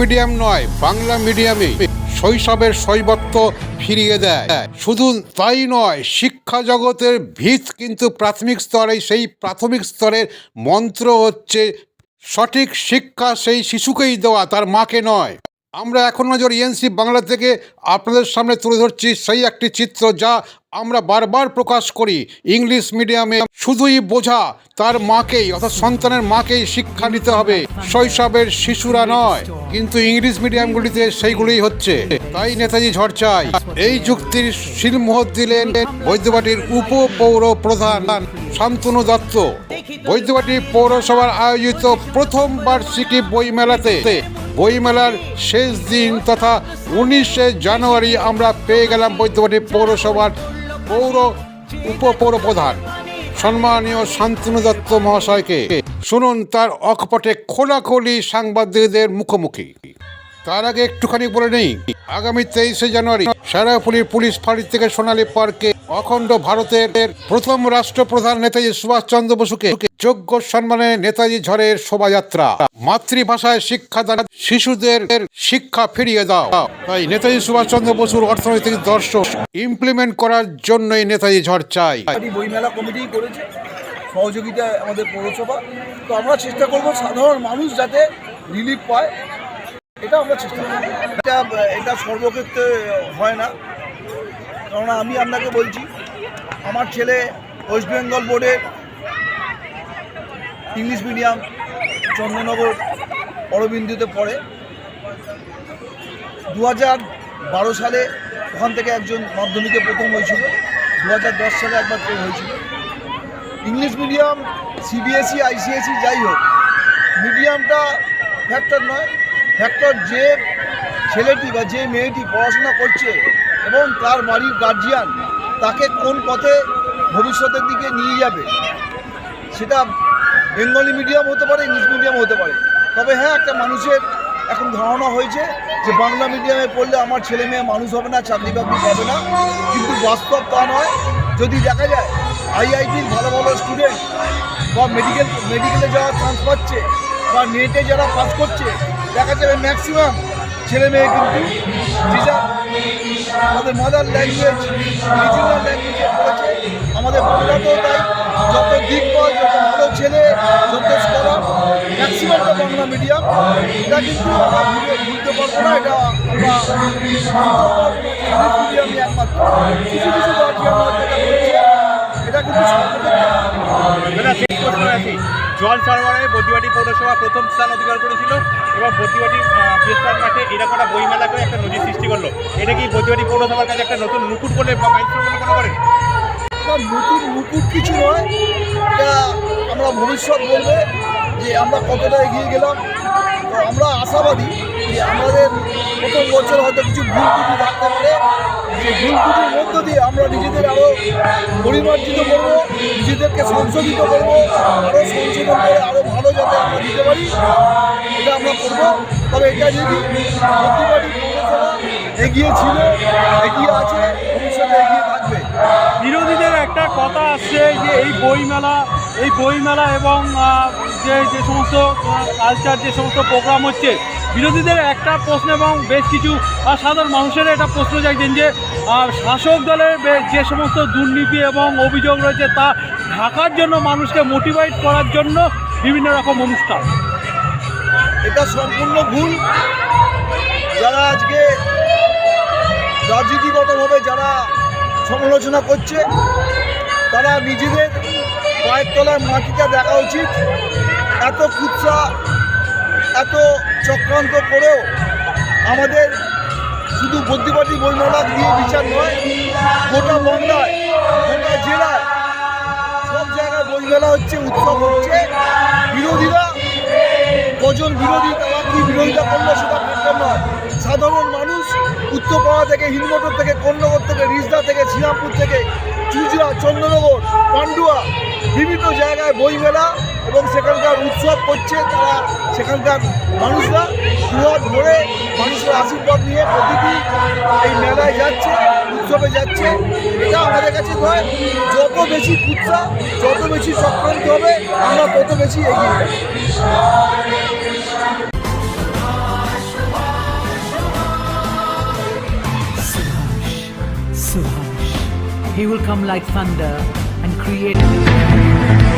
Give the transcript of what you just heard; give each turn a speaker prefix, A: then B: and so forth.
A: Medium নয়, বাংলা মিডিয়ামে শৈশবের শৈবত্ব ফিরিয়ে দেয়। শুধু তাই নয়, শিক্ষা জগতের ভিত কিন্তু প্রাথমিক স্তরে সেই প্রাথমিক স্তরের মন্ত্র হচ্ছে, সঠিক শিক্ষা সেই শিশুকেই দেওয়া, তার মাকে নয়। আমরা এখন নজর ইএনসি বাংলা থেকে আপনাদের সামনে তুলে ধরছি সেই একটি চিত্র যা আমরা বারবার প্রকাশ করি, ইংলিশ মিডিয়ামে শুধুই বোঝা তার মাকেই, অর্থাৎ সন্তানের মাকেই শিক্ষা নিতে হবে। শৈশবের শিশুরা নয়, কিন্তু ইংলিশ মিডিয়ামগুলিতে সেইগুলোই হচ্ছে। তাই নেতাজি ঝড়চাই এই যুক্তির শিলমোহর দিলেন বৈদ্যবাটির উপপৌর প্রধান শান্তনু দত্ত। বৈদ্যবাটি পৌরসভার আয়োজিত প্রথম বার্ষিকী বইমেলাতে, বইমেলার শেষ দিন তথা উনিশে জানুয়ারি আমরা পেয়ে গেলাম বৈদ্যবাটি পৌরসভার পৌর উপপৌর প্রধান সম্মানীয় শান্তনু দত্ত মহাশয়কে শুনুন তার অকপটে খোলাখুলি সাংবাদিকদের মুখোমুখি। তার আগে একটুখানি বলে নেই, আগামী তেইশে জানুয়ারি সারাপুলির পুলিশ ফাঁড়ি থেকে সোনালী পার্কে অখণ্ড ভারতের প্রথম রাষ্ট্রপ্রধান নেতাজি সুভাষ চন্দ্র বসুকে যোগ্য সম্মানে নেতাজি ঝড়ের শোভাযাত্রা। মাতৃভাষায় শিক্ষা শিক্ষাদান শিশুদের শিক্ষা ফিরিয়ে দাও। তাই নেতাজি সুভাষচন্দ্র বসুর অর্থনৈতিক দর্শন ইমপ্লিমেন্ট করার জন্যই নেতাজি ঝড় চাই।
B: বইমেলা কমিটি করেছে সহযোগিতায় আমাদের পৌরসভা। তো আমরা চেষ্টা করব সাধারণ মানুষ যাতে রিলিফ পায়, এটা আমরা চেষ্টা করব। এটা এটা সর্বক্ষেত্রে হয় না। কেননা আমি আপনাকে বলছি, আমার ছেলে ওয়েস্ট বেঙ্গল বোর্ডের ইংলিশ মিডিয়াম, চন্দ্রনগর, অরবিন্দুতে পড়ে। দু হাজার বারো সালে ওখান থেকে একজন মাধ্যমিকে প্রথম হয়েছিল। দু হাজার দশ সালে একবার ফেল হয়েছিল। ইংলিশ মিডিয়াম, সিবিএসই, আইসিএসই যাই হোক, মিডিয়ামটা ফ্যাক্টর নয়। ফ্যাক্টর যে ছেলেটি বা যে মেয়েটি পড়াশোনা করছে এবং তার বাড়ির গার্জিয়ান তাকে কোন পথে ভবিষ্যতের দিকে নিয়ে যাবে, সেটা বেঙ্গলি মিডিয়াম হতে পারে, ইংলিশ মিডিয়াম হতে পারে। তবে হ্যাঁ একটা মানুষের এখন ধারণা হয়েছে যে বাংলা মিডিয়ামে পড়লে আমার ছেলে মেয়ে মানুষ হবে না, চাকরি বাকরি পাবে না। কিন্তু বাস্তব তা নয়। যদি দেখা যায় আইআইটির ভালো ভালো স্টুডেন্ট বা মেডিকেল মেডিকেলে যারা চান্স পাচ্ছে বা নেটে যারা পাস করছে, দেখা যাবে ম্যাক্সিমাম ছেলে মেয়ে কিন্তু আমাদের মাদার ল্যাঙ্গুয়েজ রিজিনাল ল্যাঙ্গুয়েজে আমাদের বাংলাতেও তাই। যত দিকবল যত ভালো ছেলে যত স্কলার ম্যাক্সিমামটা বাংলা মিডিয়াম এটা কিন্তু আমরা ভুলে পারব না, এটা
C: জল সরবরাহে বদ্যিবাটি পৌরসভা প্রথম স্থান অধিকার করেছিল এবং বদ্যিবাটি বৃহস্পতি মাঠে এরকম একটা বইমেলা করে একটা নজির সৃষ্টি করল। এটা কি বদ্যিবাটি পৌরসভার কাছে একটা নতুন মুকুট বলে বা মাইলস্টোন বলে মনে করেন?
B: এটা নতুন মুকুট কিছু নয়। এটা আমরা ভবিষ্যৎ বলবে যে আমরা কতটা এগিয়ে গেলাম। তো আমরা আশাবাদী যে আমাদের প্রথম বছর হয়তো কিছু ভুল ত্রুটি থাকতে পারে। সেই ভুল ত্রুটির মধ্য দিয়ে আমরা নিজেদের আরও পরিমার্জিত করব, নিজেদেরকে সংশোধিত করব আরও সংশোধন করে আরও ভালো যাতে আমরা দিতে পারি। এটা আমরা করব। তবে এটা যদি এগিয়ে ছিল, এগিয়ে আছে
D: কথা আসছে যে এই বইমেলা এই বইমেলা এবং যে যে সমস্ত কালচার যে সমস্ত প্রোগ্রাম হচ্ছে, বিরোধীদের একটা প্রশ্ন এবং বেশ কিছু সাধারণ মানুষের এটা প্রশ্ন চাইছেন যে শাসক দলের যে সমস্ত দুর্নীতি এবং অভিযোগ রয়েছে তা ঢাকার জন্য মানুষকে মোটিভেট করার জন্য বিভিন্ন রকম অনুষ্ঠান।
B: এটা সম্পূর্ণ ভুল। যারা আজকে রাজনীতিগতভাবে যারা সমালোচনা করছে তারা নিজেদের পায়ের তলায় মাটিটা দেখা উচিত। এত কুৎসা, এত চক্রান্ত করেও আমাদের শুধু বুদ্ধিবাদী বইমেলা দিয়ে বিচার নয়, গোটা বাংলায়, গোটা জেলায় সব জায়গায় বইমেলা হচ্ছে, উৎসব হচ্ছে। বিরোধীরা, কজন বিরোধী, তারা কি বিরোধিতা করল সেটা ব্যাপার নয়। সাধারণ মানুষ উত্তরপাড়া থেকে হিন্দমোটর থেকে কন্যগর থেকে, রিজদা থেকে, শ্রীরামপুর থেকে চুজরা চন্দ্রনগর, পান্ডুয়া বিভিন্ন জায়গায় বইমেলা এবং সেখানকার উৎসব করছে তারা সেখানকার মানুষরা। দুয়ার ধরে মানুষের আশীর্বাদ নিয়ে প্রতিটি এই মেলায় যাচ্ছে, উৎসবে যাচ্ছে। এটা আমাদের কাছে নয়, যত বেশি কুৎসা, যত বেশি চক্রান্ত হবে, আমরা তত বেশি এগিয়ে যাব।
E: He will come like thunder and create.